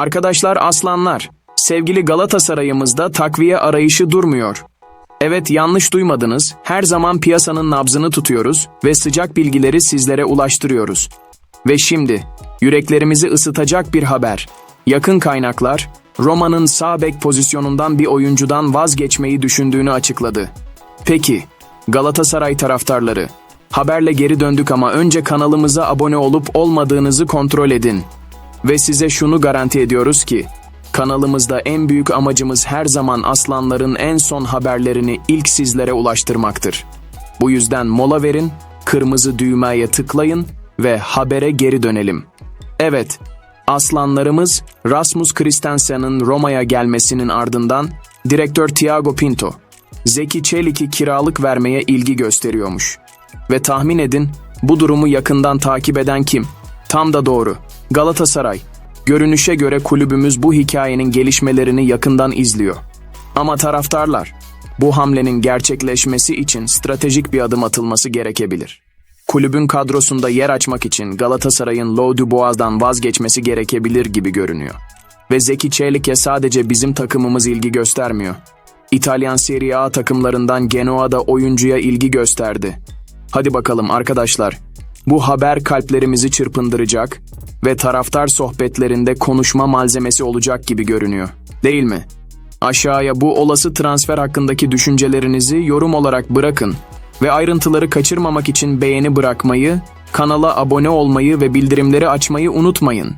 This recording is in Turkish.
Arkadaşlar aslanlar, sevgili Galatasaray'ımızda takviye arayışı durmuyor. Evet yanlış duymadınız, her zaman piyasanın nabzını tutuyoruz ve sıcak bilgileri sizlere ulaştırıyoruz. Ve şimdi, yüreklerimizi ısıtacak bir haber. Yakın kaynaklar, Roma'nın sağ bek pozisyonundan bir oyuncudan vazgeçmeyi düşündüğünü açıkladı. Peki, Galatasaray taraftarları, haberle geri döndük ama önce kanalımıza abone olup olmadığınızı kontrol edin. Ve size şunu garanti ediyoruz ki, kanalımızda en büyük amacımız her zaman aslanların en son haberlerini ilk sizlere ulaştırmaktır. Bu yüzden mola verin, kırmızı düğmeye tıklayın ve habere geri dönelim. Evet, aslanlarımız Rasmus Christensen'ın Roma'ya gelmesinin ardından direktör Thiago Pinto, Zeki Çelik'i kiralık vermeye ilgi gösteriyormuş. Ve tahmin edin, bu durumu yakından takip eden kim? Tam da doğru. Galatasaray. Görünüşe göre kulübümüz bu hikayenin gelişmelerini yakından izliyor. Ama taraftarlar, bu hamlenin gerçekleşmesi için stratejik bir adım atılması gerekebilir. Kulübün kadrosunda yer açmak için Galatasaray'ın Lo Dubois'dan vazgeçmesi gerekebilir gibi görünüyor. Ve Zeki Çelik'e sadece bizim takımımız ilgi göstermiyor. İtalyan Serie A takımlarından Genoa'da oyuncuya ilgi gösterdi. Hadi bakalım arkadaşlar. Bu haber kalplerimizi çırpındıracak ve taraftar sohbetlerinde konuşma malzemesi olacak gibi görünüyor. Değil mi? Aşağıya bu olası transfer hakkındaki düşüncelerinizi yorum olarak bırakın ve ayrıntıları kaçırmamak için beğeni bırakmayı, kanala abone olmayı ve bildirimleri açmayı unutmayın.